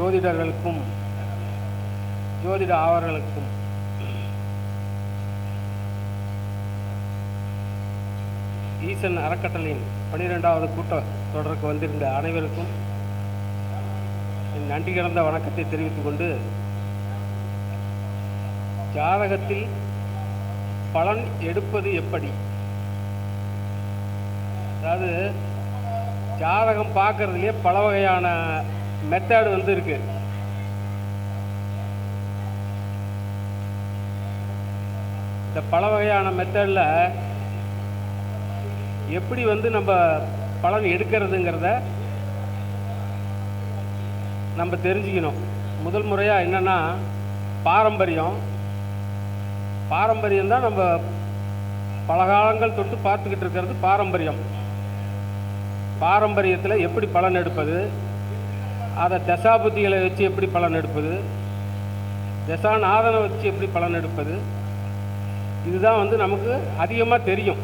ஜோதிடர்களுக்கும் ஜோதிட ஆவர்களுக்கும். ஈசன் அறக்கட்டளையின் பனிரெண்டாவது கூட்ட தொடருக்கு வந்திருந்த அனைவருக்கும் என் நன்றி கலந்த வணக்கத்தை தெரிவித்துக் கொண்டு ஜாதகத்தில் பலன் எடுப்பது எப்படி? அதாவது ஜாதகம் பார்க்கறதுலேயே பல வகையான மெத்தேடு வந்து இருக்கு. இந்த பல வகையான மெத்தடில் எப்படி வந்து நம்ம பலன் எடுக்கிறதுங்கிறத நம்ம தெரிஞ்சுக்கணும். முதல் முறையாக என்னென்னா பாரம்பரியம். பாரம்பரியம் தான் நம்ம பல காலங்கள் தொட்டு பார்த்துக்கிட்டு இருக்கிறது பாரம்பரியம். பாரம்பரியத்தில் எப்படி பலன் எடுப்பது? அதை தசாபுத்திகளை வச்சு எப்படி பலன் எடுப்பது? தசாநாதனை வச்சு எப்படி பலன் எடுப்பது? இதுதான் வந்து நமக்கு அதிகமாக தெரியும்.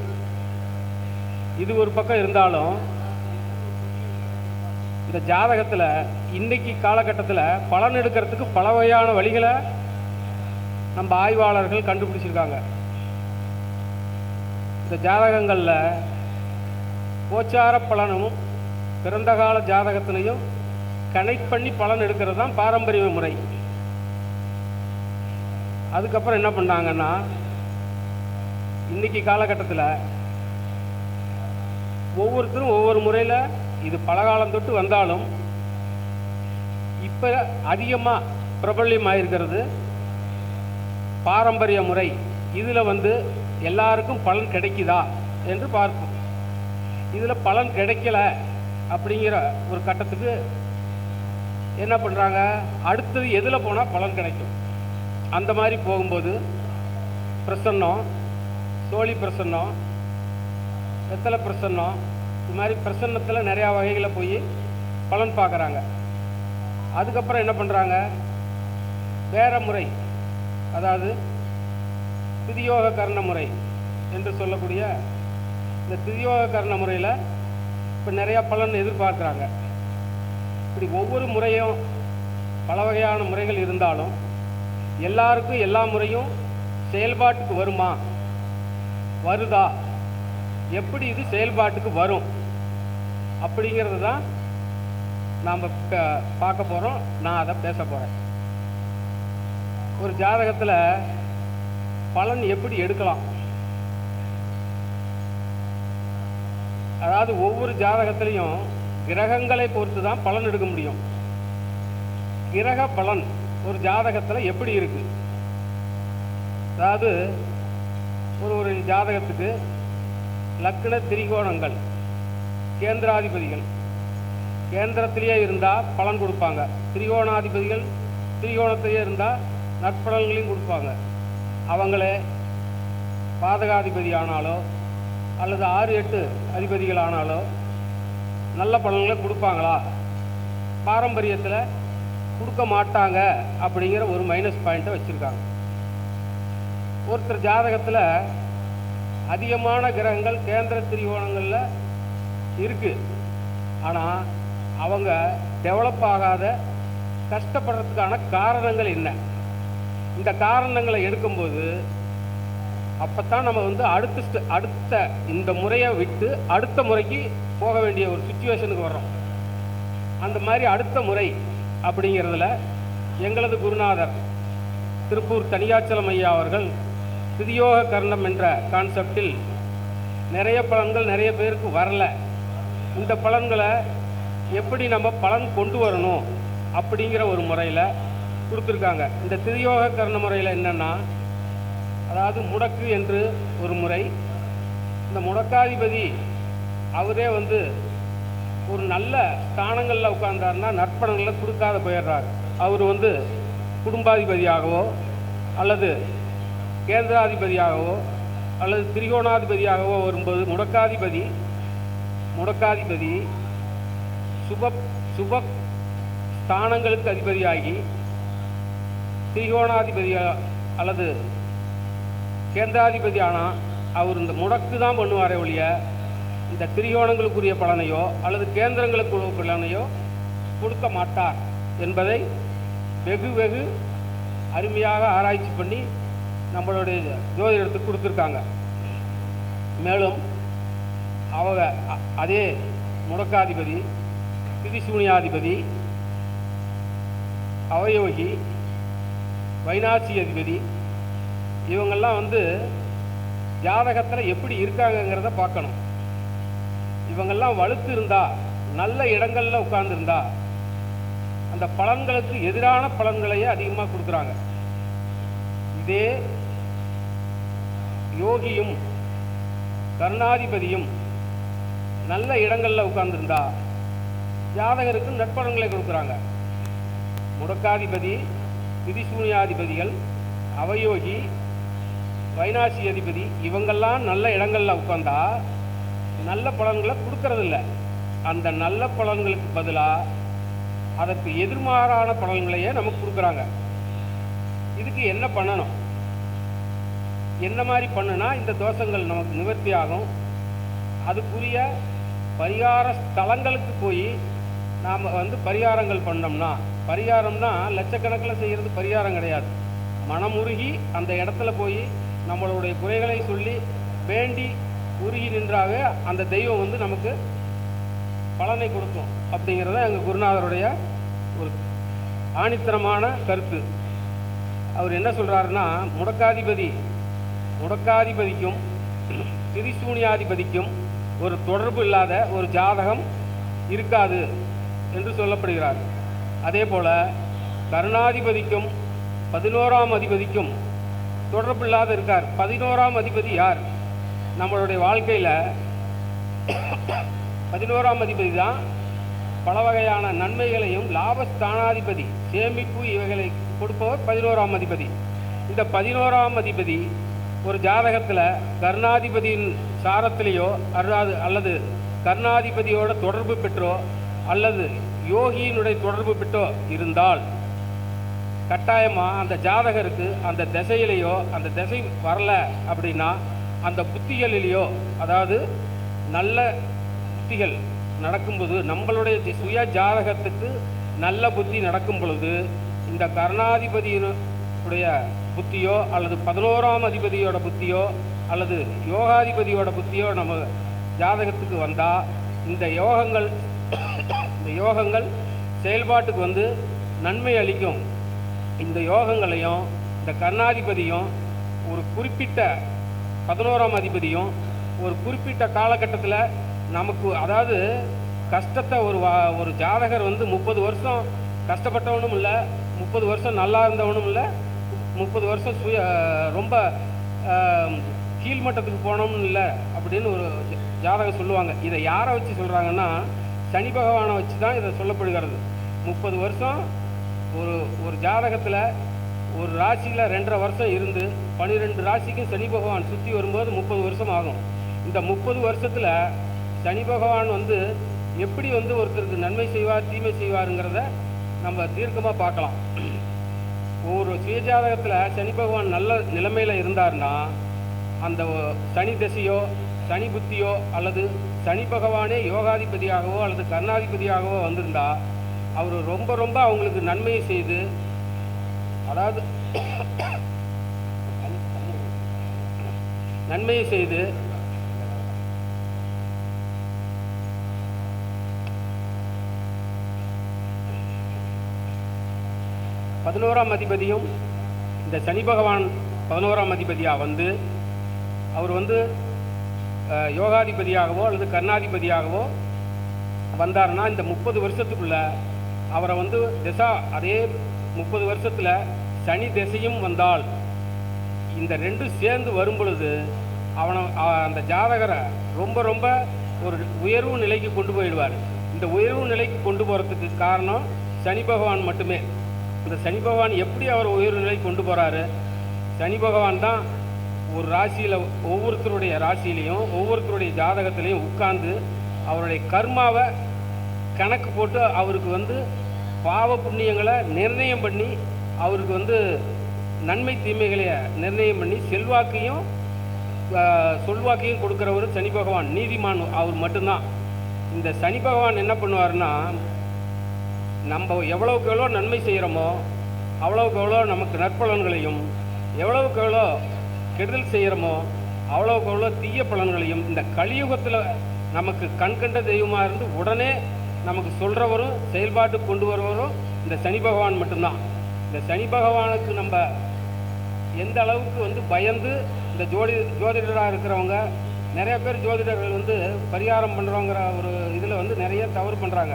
இது ஒரு பக்கம் இருந்தாலும் இந்த ஜாதகத்தில் இன்னைக்கு காலகட்டத்தில் பலன் எடுக்கிறதுக்கு பல வகையான வழிகளை நம்ம ஆய்வாளர்கள் கண்டுபிடிச்சிருக்காங்க. இந்த ஜாதகங்களில் கோச்சார பலனும் பிறந்த கால ஜாதகத்திலையும் கனெக்ட் பண்ணி பலன் எடுக்கிறது தான் பாரம்பரிய முறை. அதுக்கப்புறம் என்ன பண்ணாங்கன்னா இன்னைக்கு காலகட்டத்தில் ஒவ்வொருத்தரும் ஒவ்வொரு முறையில் இது பலகாலம் தொட்டு வந்தாலும் இப்போ அதிகமாக பிரபல்யமாயிருக்கிறது பாரம்பரிய முறை. இதில் வந்து எல்லாருக்கும் பலன் கிடைக்குதா என்று பார்ப்போம். இதில் பலன் கிடைக்கல அப்படிங்கிற ஒரு கட்டத்துக்கு என்ன பண்ணுறாங்க அடுத்தது எதில் போனால் பலன் கிடைக்கும்? அந்த மாதிரி போகும்போது பிரசன்னம் சோழி பிரசன்னம் வெத்தலை பிரசன்னம் இது மாதிரி பிரசன்னத்தில் நிறையா வகைகளில் போய் பலன் பார்க்குறாங்க. அதுக்கப்புறம் என்ன பண்ணுறாங்க வேற முறை அதாவது திதியோக கர்ண முறை என்று சொல்லக்கூடிய இந்த திதியோக கர்ண முறையில் இப்போ நிறையா பலன் எதிர்பார்க்குறாங்க. இப்படி ஒவ்வொரு முறையும் பல வகையான முறைகள் இருந்தாலும் எல்லாருக்கும் எல்லா முறையும் செயல்பாட்டுக்கு வருமா? வருதா? எப்படி இது செயல்பாட்டுக்கு வரும்? அப்படிங்கிறது தான் நாம் பார்க்க போகிறோம் நான் அதை பேச போகிறேன் ஒரு ஜாதகத்தில் பலன் எப்படி எடுக்கலாம்? அதாவது ஒவ்வொரு ஜாதகத்திலையும் கிரகங்களை பொறுத்து தான் பலன் எடுக்க முடியும். கிரக பலன் ஒரு ஜாதகத்தில் எப்படி இருக்கு? அதாவது ஒரு ஒரு ஜாதகத்துக்கு லக்ன திரிகோணங்கள் கேந்திராதிபதிகள் கேந்திரத்திலேயே இருந்தால் பலன் கொடுப்பாங்க. திரிகோணாதிபதிகள் திரிகோணத்திலேயே இருந்தால் நற்பலன்களையும் கொடுப்பாங்க. அவங்களே பாதகாதிபதி ஆனாலோ அல்லது ஆறு எட்டு அதிபதிகள் ஆனாலோ நல்ல பலன்களை கொடுப்பாங்களா? பாரம்பரியத்தில் கொடுக்க மாட்டாங்க அப்படிங்கிற ஒரு மைனஸ் பாயிண்ட்டை வச்சுருக்காங்க. ஒருத்தர் ஜாதகத்தில் அதிகமான கிரகங்கள் கேந்திர திரிகோணங்களில் இருக்குது ஆனால் அவங்க டெவலப் ஆகாத கஷ்டப்படுறதுக்கான காரணங்கள் என்ன? இந்த காரணங்களை எடுக்கும்போது அப்போ தான் நம்ம வந்து அடுத்த அடுத்த இந்த முறையை விட்டு அடுத்த முறைக்கு போக வேண்டிய ஒரு சுச்சுவேஷனுக்கு வர்றோம். அந்த மாதிரி அடுத்த முறை அப்படிங்கிறதுல எங்களது குருநாதர் திருப்பூர் தனியாச்சலம் ஐயா அவர்கள் திதியோக கர்ணம் என்ற கான்செப்டில் நிறைய பலன்கள் நிறைய பேருக்கு வரல. இந்த பலன்களை எப்படி நம்ம பலன் கொண்டு வரணும் அப்படிங்கிற ஒரு முறையில் கொடுத்துருக்காங்க. இந்த திரியோக கர்ண முறையில் என்னென்னா அதாவது முடக்கு என்று ஒரு முறை. இந்த முடக்காதிபதி அவரே வந்து ஒரு நல்ல ஸ்தானங்களில் உட்கார்ந்தாருன்னா நற்பணங்களை கொடுக்காத போயிடுறாரு. அவர் வந்து குடும்பாதிபதியாகவோ அல்லது கேந்திராதிபதியாகவோ அல்லது திரிகோணாதிபதியாகவோ வரும்போது முடக்காதிபதி முடக்காதிபதி சுப சுப ஸ்தானங்களுக்கு அதிபதியாகி திரிகோணாதிபதியாக அல்லது கேந்திராதிபதி ஆனால் அவர் இந்த முடக்கு தான் பண்ணுவாரே ஒழிய இந்த திரிகோணங்களுக்குரிய பலனையோ அல்லது கேந்திரங்களுக்குரிய பலனையோ கொடுக்க மாட்டார் என்பதை வெகு வெகு அருமையாக ஆராய்ச்சி பண்ணி நம்மளுடைய ஜோதிடத்துக்கு கொடுத்துருக்காங்க. மேலும் அவங்க அதே முடக்காதிபதி திரிசூனியாதிபதி அவயோகி வைனாசி அதிபதி இவங்கெல்லாம் வந்து ஜாதகத்தில் எப்படி இருக்காங்கங்கிறத பார்க்கணும். இவங்கெல்லாம் வலுத்து இருந்தா நல்ல இடங்கள்ல உட்கார்ந்துருந்தா அந்த பலன்களுக்கு எதிரான பலன்களையே அதிகமாக கொடுக்குறாங்க. இதே யோகியும் கருணாதிபதியும் நல்ல இடங்கள்ல உட்கார்ந்துருந்தா ஜாதகருக்கு நட்பலன்களை கொடுக்குறாங்க. முடக்காதிபதி திதிசூனியாதிபதிகள் அவயோகி வைனாசி அதிபதி இவங்கெல்லாம் நல்ல இடங்களில் உட்காந்தா நல்ல பலன்களை கொடுக்கறதில்ல. அந்த நல்ல பலன்களுக்கு பதிலாக அதற்கு எதிர்மாறான பலன்களையே நமக்கு கொடுக்குறாங்க. இதுக்கு என்ன பண்ணணும்? என்ன மாதிரி பண்ணுனா இந்த தோஷங்கள் நமக்கு நிவர்த்தி ஆகும். அதுக்குரிய பரிகார ஸ்தலங்களுக்கு போய் நாம் வந்து பரிகாரங்கள் பண்ணோம்னா பரிகாரம்னா லட்சக்கணக்கில் செய்கிறது பரிகாரம் கிடையாது. மனமுருகி அந்த இடத்துல போய் நம்மளுடைய குறைகளை சொல்லி வேண்டி உருகி நின்றாவே அந்த தெய்வம் வந்து நமக்கு பலனை கொடுக்கும். அப்படிங்கிறத எங்கள் குருநாதருடைய ஒரு ஆணித்தரமான கருத்து. அவர் என்ன சொல்கிறாருன்னா முடக்காதிபதி முடக்காதிபதிக்கும் திரிசூனியாதிபதிக்கும் ஒரு தொடர்பு இல்லாத ஒரு ஜாதகம் இருக்காது என்று சொல்லப்படுகிறார். அதே போல் கருணாதிபதிக்கும் பதினோராம் அதிபதிக்கும் தொடர்பு இல்லாத இருக்கார். பதினோராம் அதிபதி யார்? நம்மளுடைய வாழ்க்கையில் பதினோராம் அதிபதி தான் பல வகையான நன்மைகளையும் லாபஸ்தானாதிபதி சேமிப்பு இவைகளை கொடுப்பவர் பதினோராம் அதிபதி. இந்த பதினோராம் அதிபதி ஒரு ஜாதகத்தில் கர்ணாதிபதியின் சாரத்திலேயோ அல்லாது அல்லது கர்ணாதிபதியோட தொடர்பு பெற்றோ அல்லது யோகியினுடைய தொடர்பு பெற்றோ இருந்தால் கட்டாயமாக அந்த ஜாதகருக்கு அந்த திசையிலேயோ அந்த திசை வரல அப்படின்னா அந்த புத்திகளிலேயோ அதாவது நல்ல புத்திகள் நடக்கும்போது நம்மளுடைய சுய ஜாதகத்துக்கு நல்ல புத்தி நடக்கும் பொழுது இந்த கருணாதிபதியினுடைய புத்தியோ அல்லது பதினோராம் அதிபதியோட புத்தியோ அல்லது யோகாதிபதியோட புத்தியோ நம்ம ஜாதகத்துக்கு வந்தால் இந்த யோகங்கள் இந்த யோகங்கள் செயல்பாட்டுக்கு வந்து நன்மை அளிக்கும். இந்த யோகங்களையும் இந்த கர்ணாதிபதியும் ஒரு குறிப்பிட்ட பதினோராம் அதிபதியும் ஒரு குறிப்பிட்ட காலகட்டத்தில் நமக்கு அதாவது கஷ்டத்தை ஒரு வா- ஒரு ஜாதகர் வந்து முப்பது வருஷம் கஷ்டப்பட்டவனும் இல்லை முப்பது வருஷம் நல்லா இருந்தவனும் இல்லை முப்பது வருஷம் சுய ரொம்ப கீழ்மட்டத்துக்கு போனோம்னு இல்லை அப்படின்னு ஒரு ஜாதகம் சொல்லுவாங்க. இதை யாரை வச்சு சொல்கிறாங்கன்னா சனி பகவானை வச்சு தான் இதை சொல்லப்படுகிறது. முப்பது வருஷம் ஒரு ஒரு ஜாதகத்தில் ஒரு ராசியில் ரெண்டரை வருஷம் இருந்து பன்னிரெண்டு ராசிக்கும் சனி பகவான் சுற்றி வரும்போது முப்பது வருஷம் ஆகும். இந்த முப்பது வருஷத்தில் சனி பகவான் வந்து எப்படி வந்து ஒருத்தருக்கு நன்மை செய்வார் தீமை செய்வாருங்கிறத நம்ம தீர்க்கமாக பார்க்கலாம். ஒரு சுயஜாதகத்தில் சனி பகவான் நல்ல நிலைமையில் இருந்தார்னா அந்த சனி திசையோ சனி புத்தியோ அல்லது சனி பகவானே யோகாதிபதியாகவோ அல்லது கர்ணாதிபதியாகவோ வந்திருந்தால் அவர் ரொம்ப ரொம்ப அவங்களுக்கு நன்மையை செய்து அதாவது நன்மையை செய்து பதினோராம் அதிபதியும் இந்த சனி பகவான் பதினோராம் அதிபதியாக வந்து அவர் வந்து யோகாதிபதியாகவோ அல்லது கர்ணாதிபதியாகவோ வந்தாருன்னா இந்த முப்பது வருஷத்துக்குள்ள அவரை வந்து திசா அதே முப்பது வருஷத்தில் சனி திசையும் வந்தால் இந்த ரெண்டும் சேர்ந்து வரும் பொழுது அவனை அந்த ஜாதகரை ரொம்ப ரொம்ப ஒரு உயர்வு நிலைக்கு கொண்டு போயிடுவார். இந்த உயர்வு நிலைக்கு கொண்டு போகிறதுக்கு காரணம் சனி பகவான் மட்டுமே. இந்த சனி பகவான் எப்படி அவர் உயர்வு நிலைக்கு கொண்டு போகிறாரு சனி பகவான் தான் ஒரு ராசியில் ஒவ்வொருத்தருடைய ராசியிலையும் ஒவ்வொருத்தருடைய ஜாதகத்திலையும் உட்கார்ந்து அவருடைய கர்மாவை கணக்கு போட்டு அவருக்கு வந்து பாவ புண்ணியங்களை நிர்ணயம் பண்ணி அவருக்கு வந்து நன்மை தீமைகளை நிர்ணயம் பண்ணி செல்வாக்கையும் சொல்வாக்கையும் கொடுக்குறவர் சனி பகவான். நீதிமான் அவர் மட்டும்தான். இந்த சனி பகவான் என்ன பண்ணுவாருன்னா நம்ம எவ்வளவுக்கு எவ்வளோ நன்மை செய்கிறோமோ அவ்வளவுக்கு எவ்வளோ நமக்கு நற்பலன்களையும் எவ்வளவுக்கு எவ்வளோ கெடுதல் செய்கிறோமோ அவ்வளவுக்கு எவ்வளோ தீய பலன்களையும் இந்த கலியுகத்தில் நமக்கு கண்கண்ட தெய்வமாக இருந்து உடனே நமக்கு சொல்கிறவரும் செயல்பாட்டு கொண்டு வருவரும் இந்த சனி பகவான் மட்டும்தான். இந்த சனி பகவானுக்கு நம்ம எந்த அளவுக்கு வந்து பயந்து இந்த ஜோதி ஜோதிடராக இருக்கிறவங்க நிறைய பேர் ஜோதிடர்கள் வந்து பரிகாரம் பண்ணுறோங்கிற ஒரு இதில் வந்து நிறைய தவறு பண்ணுறாங்க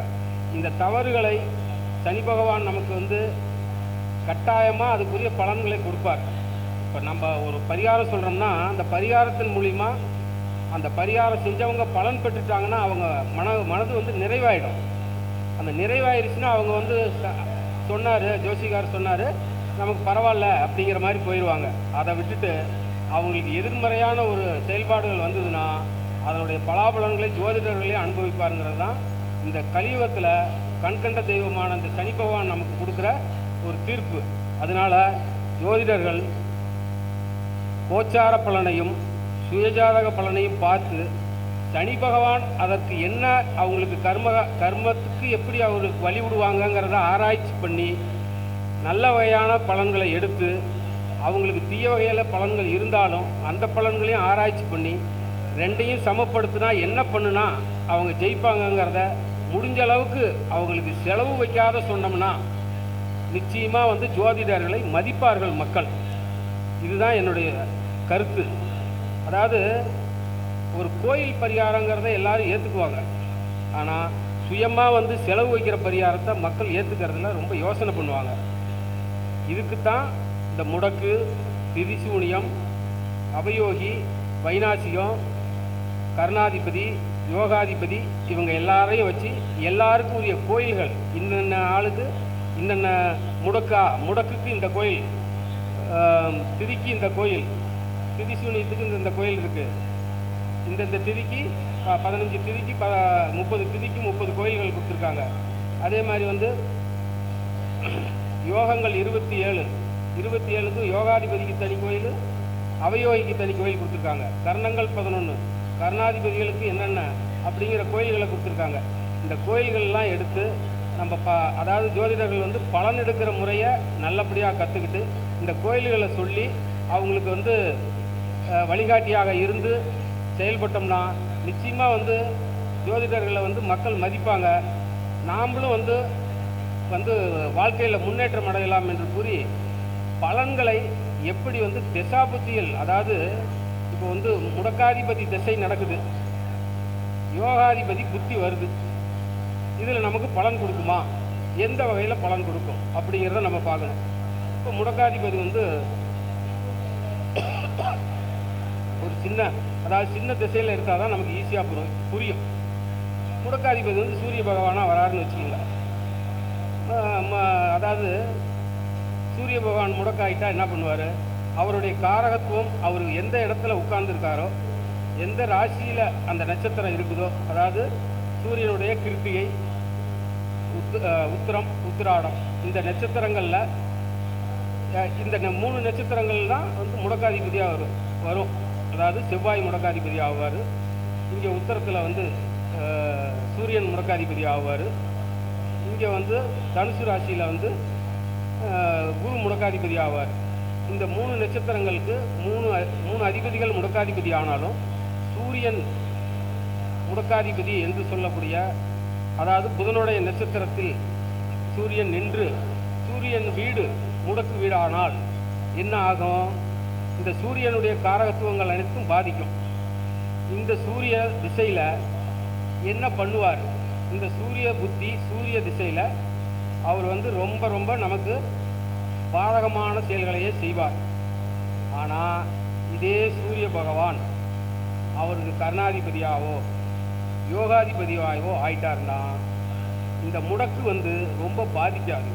இந்த தவறுகளை சனி பகவான் நமக்கு வந்து கட்டாயமாக அதுக்குரிய பலன்களை கொடுப்பார். இப்போ நம்ம ஒரு பரிகாரம் சொல்கிறோம்னா அந்த பரிகாரத்தின் மூலிமா அந்த பரிகாரம் செஞ்சவங்க பலன் பெற்றுட்டாங்கன்னா அவங்க மன மனது வந்து நிறைவாயிடும். அந்த நிறைவாயிருச்சுன்னா அவங்க வந்து சொன்னார் ஜோசிகார் சொன்னார் நமக்கு பரவாயில்ல அப்படிங்கிற மாதிரி போயிடுவாங்க. அதை விட்டுட்டு அவங்களுக்கு எதிர்மறையான ஒரு செயல்பாடுகள் வந்ததுன்னா அதனுடைய பலாபலன்களை ஜோதிடர்களே அனுபவிப்பாருங்கிறது தான் இந்த கலியுகத்தில் கண்கண்ட தெய்வமான இந்த சனி பகவான் நமக்கு கொடுக்குற ஒரு தீர்ப்பு. அதனால ஜோதிடர்கள் கோச்சார பலனையும் சுயஜாதக பலனையும் பார்த்து சனி பகவான் அதற்கு என்ன அவங்களுக்கு கர்ம கர்மத்துக்கு எப்படி அவருக்கு வழி விடுவாங்கங்கிறத ஆராய்ச்சி பண்ணி நல்ல வகையான பலன்களை எடுத்து அவங்களுக்கு தீய வகையில் பலன்கள் இருந்தாலும் அந்த பலன்களையும் ஆராய்ச்சி பண்ணி ரெண்டையும் சமப்படுத்தினா என்ன பண்ணுனா அவங்க ஜெயிப்பாங்கங்கிறத முடிஞ்ச அளவுக்கு அவங்களுக்கு செலவு வைக்காத சொன்னோம்னா நிச்சயமாக வந்து ஜோதிடர்களை மதிப்பார்கள் மக்கள். இதுதான் என்னுடைய கருத்து. அதாவது ஒரு கோயில் பரிகாரங்கிறத எல்லாரும் ஏற்றுக்குவாங்க ஆனால் சுயமாக வந்து செலவு வைக்கிற பரிகாரத்தை மக்கள் ஏற்றுக்கிறதுல ரொம்ப யோசனை பண்ணுவாங்க. இதுக்கு தான் இந்த முடக்கு திரிசூனியம் அபயோகி வைநாசிகம் கருணாதிபதி யோகாதிபதி இவங்க எல்லாரையும் வச்சு எல்லாருக்கும் உரிய கோயில்கள் இன்னென்ன ஆளுக்கு இன்னென்ன முடக்கா முடக்குக்கு இந்த கோயில் ஆம், திதிக்கு இந்த கோயில் திதிசூனியத்துக்கு இந்த இந்த கோயில் இருக்குது இந்தந்த திதிக்கு ப- பதினஞ்சு திதிக்கு ப முப்பது திதிக்கு முப்பது கோயில்கள் கொடுத்துருக்காங்க. அதே மாதிரி வந்து யோகங்கள் இருபத்தி ஏழு. இருபத்தி ஏழுக்கு யோகாதிபதிக்கு தனி கோயில் அவயோகிக்கு தனி கோயில் கொடுத்துருக்காங்க. கர்ணங்கள் பதினொன்று கர்ணாதிபதிகளுக்கு என்னென்ன அப்படிங்கிற கோயில்களை கொடுத்துருக்காங்க. இந்த கோயில்கள்லாம் எடுத்து நம்ம ப அதாவது ஜோதிடர்கள் வந்து பலன் எடுக்கிற முறையை நல்லபடியாக கற்றுக்கிட்டு இந்த கோயில்களை சொல்லி அவங்களுக்கு வந்து வழிகாட்டியாக இருந்து செயல்பட்டோம்னா நிச்சயமாக வந்து ஜோதிடர்களை வந்து மக்கள் மதிப்பாங்க. நாமளும் வந்து வந்து வாழ்க்கையில் முன்னேற்றம் அடையலாம் என்று கூறி பலன்களை எப்படி வந்து திசாபுத்திகள் அதாவது இப்போ வந்து முடக்காதிபதி திசை நடக்குது. யோகாதிபதி புத்தி வருது. இதில் நமக்கு பலன் கொடுக்குமா? எந்த வகையில் பலன் கொடுக்கும்? அப்படிங்கிறத நம்ம பார்க்கணும். இப்போ முடக்காதிபதி வந்து ஒரு சின்ன அதாவது சின்ன திசையில் எடுத்தால் தான் நமக்கு ஈஸியாக புரியும். புரியும். முடக்காதிபதி வந்து சூரிய பகவானாக வராருன்னு வச்சுக்கோங்களேன் ம- அதாவது சூரிய பகவான் முடக்காயிட்டா என்ன பண்ணுவார்? அவருடைய காரகத்துவம் அவர் எந்த இடத்துல உட்கார்ந்துருக்காரோ எந்த ராசியில் அந்த நட்சத்திரம் இருக்குதோ அதாவது சூரியனுடைய கிருத்திகை உத் உத்திரம் உத்திராடம் இந்த நட்சத்திரங்களில் இந்த ந- மூணு நட்சத்திரங்கள் தான் வந்து முடக்காதிபதியாக வரும். வரும். அதாவது செவ்வாய் முடக்காதிபதி ஆவார். இங்கே உத்தரத்தில் வந்து சூரியன் முடக்காதிபதி ஆவார். இங்கே வந்து தனுசு ராசியில் வந்து குரு முடக்காதிபதி ஆவார். இந்த மூணு நட்சத்திரங்களுக்கு மூணு மூணு அதிபதிகள் முடக்காதிபதி ஆனாலும் சூரியன் முடக்காதிபதி என்று சொல்லக்கூடிய அதாவது புதனுடைய நட்சத்திரத்தில் சூரியன் நின்று சூரியன் வீடு முடக்கு வீடானால் என்ன ஆகும்? இந்த சூரியனுடைய காரகத்துவங்கள் அனைத்தும் பாதிக்கும். இந்த சூரிய திசையில் என்ன பண்ணுவார்? இந்த சூரிய புத்தி சூரிய திசையில் அவர் வந்து ரொம்ப ரொம்ப நமக்கு பாதகமான செயல்களையே செய்வார். ஆனால் இதே சூரிய பகவான் அவருக்கு கருணாதிபதியாகவோ யோகாதிபதியாகவோ ஆயிட்டாருன்னா இந்த முடக்கு வந்து ரொம்ப பாதிக்காது.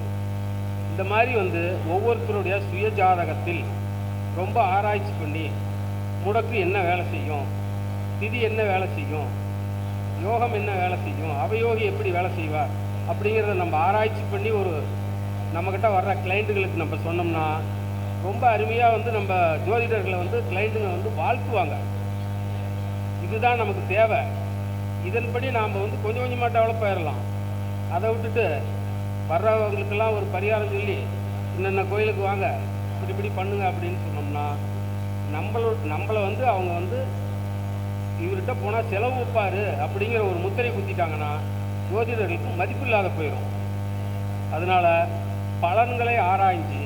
இந்த மாதிரி வந்து ஒவ்வொருத்தருடைய சுய ஜாதகத்தில் ரொம்ப ஆராய்ச்சி பண்ணி முடக்கு என்ன வேலை செய்யும்? திதி என்ன வேலை செய்யும்? யோகம் என்ன வேலை செய்யும்? அவயோகி எப்படி வேலை செய்வார் அப்படிங்கிறத நம்ம ஆராய்ச்சி பண்ணி ஒரு நம்மக்கிட்ட வர்ற கிளைண்ட்டுகளுக்கு நம்ம சொன்னோம்னா ரொம்ப அருமையாக வந்து நம்ம ஜோதிடர்களை வந்து கிளைண்ட்டுங்க வந்து வாழ்த்துவாங்க. இதுதான் நமக்கு தேவை. இதன்படி நாம் வந்து கொஞ்சம் கொஞ்சமாக டெவலப் ஆயிடலாம் அதை விட்டுட்டு வர்றவங்களுக்கெல்லாம் ஒரு பரிகாரம் சொல்லி இன்னென்ன கோயிலுக்கு வாங்க? இப்படி இப்படி பண்ணுங்க அப்படின்னு சொல்லி சொன்னோம்னா நம்மளோ நம்மளை வந்து அவங்க வந்து இவர்கிட்ட போனால் செலவு வைப்பார் அப்படிங்கிற ஒரு முத்திரை குத்திட்டாங்கன்னா ஜோதிடர்களுக்கு மதிப்பு இல்லாத போயிடும். அதனால் பலன்களை ஆராய்ஞ்சு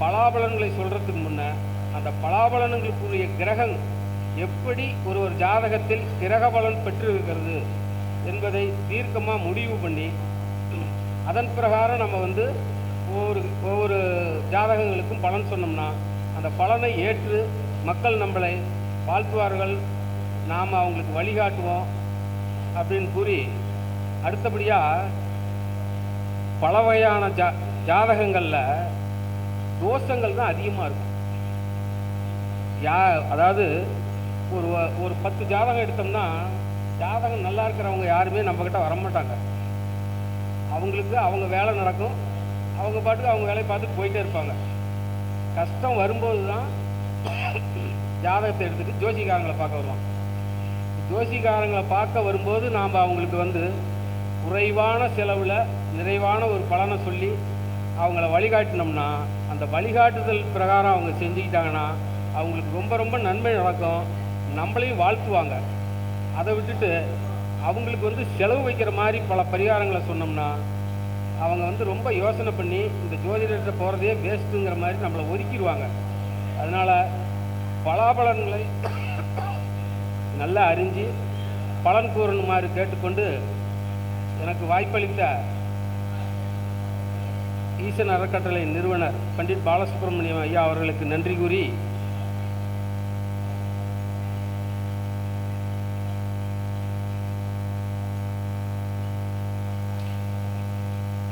பலாபலன்களை சொல்கிறதுக்கு முன்னே அந்த பலாபலன்களுக்குரிய கிரகம் எப்படி ஒரு ஒரு ஜாதகத்தில் கிரக பலன் பெற்றிருக்கிறது என்பதை தீர்க்கமாக முடிவு பண்ணி அதன் பிரகாரம் நம்ம வந்து ஒவ்வொரு ஒவ்வொரு ஜாதகங்களுக்கும் பலன் சொன்னோம்னா அந்த பலனை ஏற்று மக்கள் நம்மளை வாழ்த்துவார்கள். நாம் அவங்களுக்கு வழிகாட்டுவோம் அப்படின்னு கூறி அடுத்தபடியாக பல வகையான ஜா ஜாதகங்களில் தோஷங்கள் தான் அதிகமாக இருக்கும். யா அதாவது ஒரு ஒரு பத்து ஜாதகம் எடுத்தோம்னா ஜாதகம் நல்லா இருக்கிறவங்க யாருமே நம்மக்கிட்ட வரமாட்டாங்க. அவங்களுக்கு அவங்க வேலை நடக்கும். அவங்க பாட்டுக்கு அவங்க வேலையை பார்த்துட்டு போயிட்டே இருப்பாங்க. கஷ்டம் வரும்போது தான் ஜாதகத்தை எடுத்துட்டு ஜோசிகாரங்களை பார்க்க வருவான் ஜோசிகாரங்களை பார்க்க வரும்போது நாம் அவங்களுக்கு வந்து குறைவான செலவில் நிறைவான ஒரு பலனை சொல்லி அவங்கள வழிகாட்டினோம்னா அந்த வழிகாட்டுதல் பிரகாரம் அவங்க செஞ்சுக்கிட்டாங்கன்னா அவங்களுக்கு ரொம்ப ரொம்ப நன்மை நடக்கும். நம்மளையும் வாழ்த்துவாங்க. அதை விட்டுட்டு அவங்களுக்கு வந்து செலவு வைக்கிற மாதிரி பல பரிகாரங்களை சொன்னோம்னா அவங்க வந்து ரொம்ப யோசனை பண்ணி இந்த ஜோதிடர்கிட்ட போகிறதே வேஸ்ட்டுங்கிற மாதிரி நம்மளை ஒதுக்கிடுவாங்க. அதனால் பலாபலன்களை நல்லா அறிஞ்சு பலன் கூறணுமாறு கேட்டுக்கொண்டு எனக்கு வாய்ப்பளித்த ஈசன் அறக்கட்டளை நிறுவனர் பண்டிட் பாலசுப்ரமணியம் ஐயா அவர்களுக்கு நன்றி கூறி